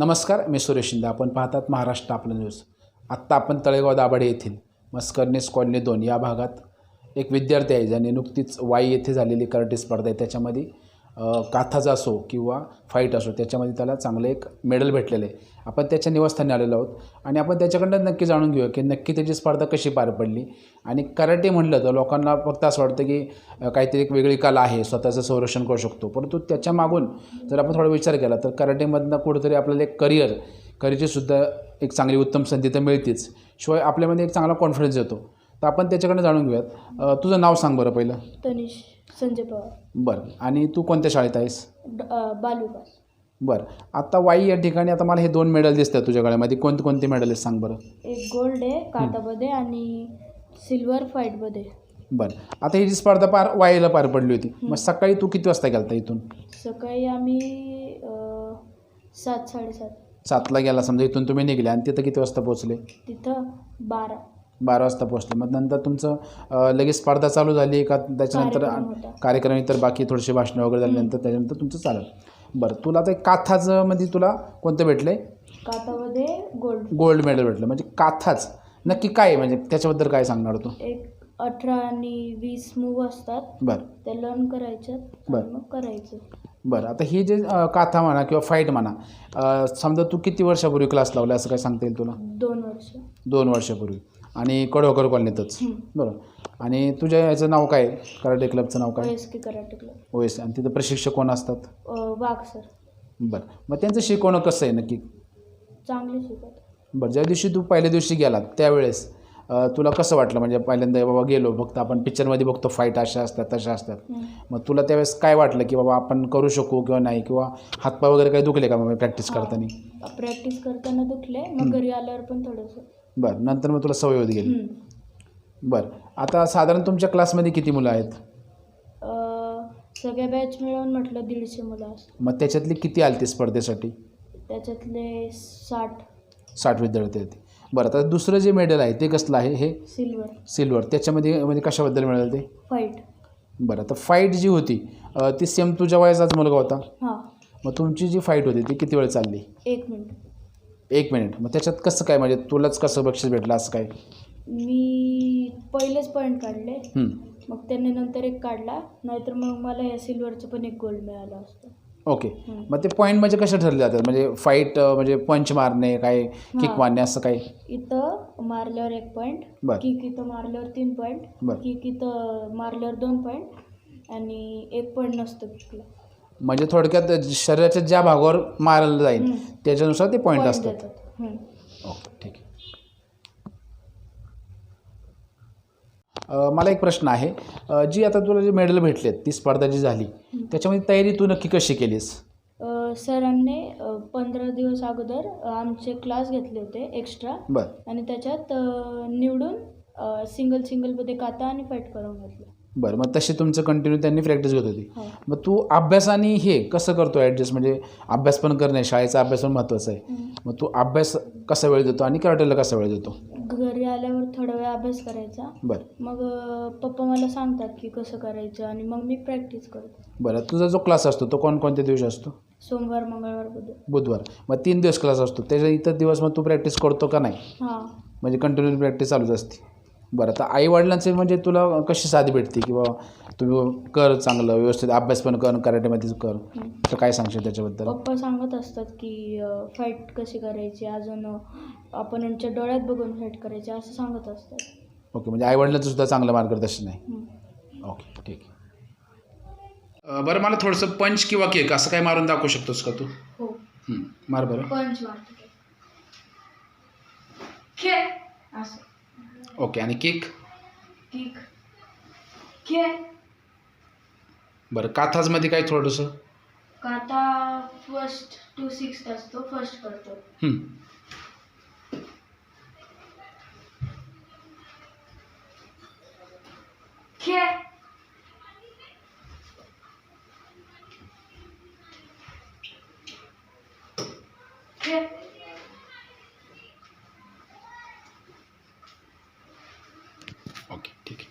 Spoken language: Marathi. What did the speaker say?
नमस्कार मी सुरेश शिंदे. आपण पाहतात महाराष्ट्र आपलं न्यूज आत्ता आपण तळेगाव दाभाडे येथील मस्करनेस कॉलनी दोन या भागात एक विद्यार्थी आहे ज्याने नुकतीच वाई येथे झालेली करंटी स्पर्धा आहे. त्याच्यामध्ये काथाचा असो किंवा फाईट असो त्याच्यामध्ये त्याला चांगलं एक मेडल भेटलेलं आहे. आपण त्याच्या निवासस्थानी आलेलो आहोत आणि आपण त्याच्याकडनं नक्की जाणून घेऊया की नक्की त्याची स्पर्धा कशी पार पडली. आणि कराटे म्हटलं तर लोकांना फक्त असं वाटतं की काहीतरी एक वेगळी कला आहे स्वतःचं संरक्षण करू शकतो. परंतु त्याच्या मागून जर आपण थोडा विचार केला तर कराटेमधनं कुठंतरी आपल्याला एक करिअर करिअरचीसुद्धा एक चांगली उत्तम संधी तर मिळतेच. शिवाय आपल्यामध्ये एक चांगला कॉन्फिडन्स येतो. तर आपण त्याच्याकडनं जाणून घेऊयात. अ, तुझं नाव सांग बरं पहिलं. तनिष संजय पवार. बरं. आणि तू कोणत्या शाळेत आहेस? ड- अ, बालविकास बरं. आता वाई या ठिकाणी आता मला हे दोन मेडल दिसतात तुझ्या गळ्यामध्ये. कोणते कोणते मेडल आहेत सांग बरं. एक गोल्ड आहे कातामध्ये आणि सिल्वर फाईटमध्ये. बरं. आता ही जी स्पर्धा पार वाईला पार पडली होती मग सकाळी तू किती वाजता गेलता इथून? सकाळी आम्ही अ, सात साडेसात. सातला गेला समजा इथून तुम्ही निघले. आणि तिथं किती वाजता पोहोचले? तिथं बारा. बारा वाजता पोहोचले. मग नंतर तुमचं लगेच स्पर्धा चालू झाली का? त्याच्यानंतर कार्यक्रम इतर बाकी थोडेसे भाषणं वगैरे झाल्यानंतर त्याच्यानंतर तुमचं चालेल. बरं तुला आता एक काथाचं मध्ये तुला कोणतं भेटलं कातामध्ये गोल्ड. गोल्ड मेडल भेटलं. म्हणजे काथाच नक्की काय म्हणजे त्याच्याबद्दल काय सांगणार तू? एक अठरा आणि वीस मूव असतात. बरं. ते लर्न करायच्यात बरं. मग करायचं. बरं आता ही जे काथा म्हणा किंवा फाईट म्हणा समजा तू किती वर्षापूर्वी क्लास लावला असं काय सांगता येईल तुला? दोन वर्ष. दोन वर्षापूर्वी. आणि कडोकर कॉलनीतच. हं. बरं. आणि तुझ्या याचं नाव काय? कराटे क्लबचं नाव काय? Karate club. ओ आणि तिथं प्रशिक्षक कोण असतात? अ, वाघ सर. बरं. मग त्यांचं शिकवणं कसं आहे नक्की? चांगले शिकत बरं. ज्या दिवशी तू पहिल्या दिवशी गेलात त्यावेळेस अं, तुला कसं वाटलं? म्हणजे पहिल्यांदा बाबा गेलो फक्त आपण पिक्चरमध्ये बघतो फाईट अशा असतात तशा असतात. मग तुला त्यावेळेस काय वाटलं की बाबा आपण करू शकू किंवा नाही? किंवा हातपाय वगैरे काही दुखले का मग प्रॅक्टिस करताना? प्रॅक्टिस करताना दुखले. मग घरी आल्यावर पण थोडंसं बरं नंतर मग तुला सवय होत गेली. बरं आता साधारण तुमच्या क्लासमध्ये किती मुलं आहेत? अ, सगळ्या बॅच मिळून म्हटलं दीडशे मुलं असतात मग त्याच्यातली किती आली ती स्पर्धेसाठी? त्याच्यातले साठ. साठ विद्यार्थी होते बरं आता दुसरं जे मेडल आहे ते कसलं आहे हे? सिल्वर सिल्वर त्याच्यामध्ये म्हणजे कशाबद्दल मिळालं ते? फाईट बरं आता फाईट जी होती अं, ती सेम तुझ्या वयाचाच मुलगा होता? हां. मग तुमची जी फाईट होती ती किती वेळ चालली? एक मिनिट एक मिनिट मग त्याच्यात कसं काय म्हणजे तुलाच कसं बक्षीस भेटलं असं काय मी पहिलेच पॉईंट काढले हं. मग त्यांनी नंतर एक काढला नाहीतर मग मला या सिल्वरचं पण एक गोल्ड मिळालं असतं ओके हं. मग ते पॉईंट म्हणजे कसे ठरले जातात म्हणजे फाईट म्हणजे पंच मारणे काय किक हां. मारणे असं काय इथं मारल्यावर एक पॉईंट बरं. किक इथं मारल्यावर तीन पॉईंट बरं. किक इथं मारल्यावर दोन पॉईंट आणि एक पॉईंट नसतो किकला म्हणजे थोडक्यात शरीराच्या ज्या भागावर मारलं जाईल. त्याच्यानुसार ते पॉईंट असतात. ओके ठीक आहे. मला एक प्रश्न आहे. जी आता तुला जे मेडल भेटलेत ती स्पर्धा जी झाली त्याच्यामध्ये तयारी तू नक्की कशी केलीस? सरांनी पंधरा दिवस अगोदर आमचे क्लास घेतले होते एक्स्ट्रा. बरं. आणि त्याच्यात निवडून सिंगल सिंगलमध्ये काता आणि फाईट करून घेतलं. बरं मग तशी तुमचं कंटिन्यू त्यांनी प्रॅक्टिस घेत होती. हो. मग तू अभ्यास आणि हे कसं करतो ॲडजस्ट म्हणजे अभ्यास पण करणे शाळेचा अभ्यास पण महत्त्वाचा आहे. मग तू अभ्यास कसा वेळ देतो आणि कराटेला कसा वेळ देतो? घरी आल्यावर थोडा वेळ अभ्यास करायचा. बरं. मग अ, पप्पा मला सांगतात की कसं करायचं आणि मग मी प्रॅक्टिस करतो. बरं तुझा जो क्लास असतो तो कोणकोणत्या दिवशी असतो? सोमवार मंगळवार बुधवार. बुधवार. मग तीन दिवस क्लास असतो. त्याच्या इतर दिवस मग तू प्रॅक्टिस करतो का नाही? हां. म्हणजे कंटिन्यू प्रॅक्टिस चालूच असते. बरं आता आईवडिलांचे म्हणजे तुला कशी साथ भेटते? की बाबा तुम्ही कर चांगलं व्यवस्थित अभ्यास पण कर कराटेमध्ये कर. तर काय सांगशील त्याच्याबद्दल? पप्पा सांगत असतात की फाईट कशी करायची? अजून आपण यांच्या डोळ्यात बघून फाईट करायची असं सांगत असतात. ओके म्हणजे आईवडिलांचं सुद्धा चांगलं मार्गदर्शन आहे. ओके ठीक आहे. बरं मला थोडंसं पंच किंवा केक असं काय मारून दाखवू शकतोस का तू? हो. मार बरं. पंच मारतो. असं. ओके आणि केक? किक. खेळ बरं काथाजमध्ये काय थोडंसं? काता फर्स्ट टू सिक्स असतो फर्स्ट करतो. हं. खेळ खेळ ओके ठीक आहे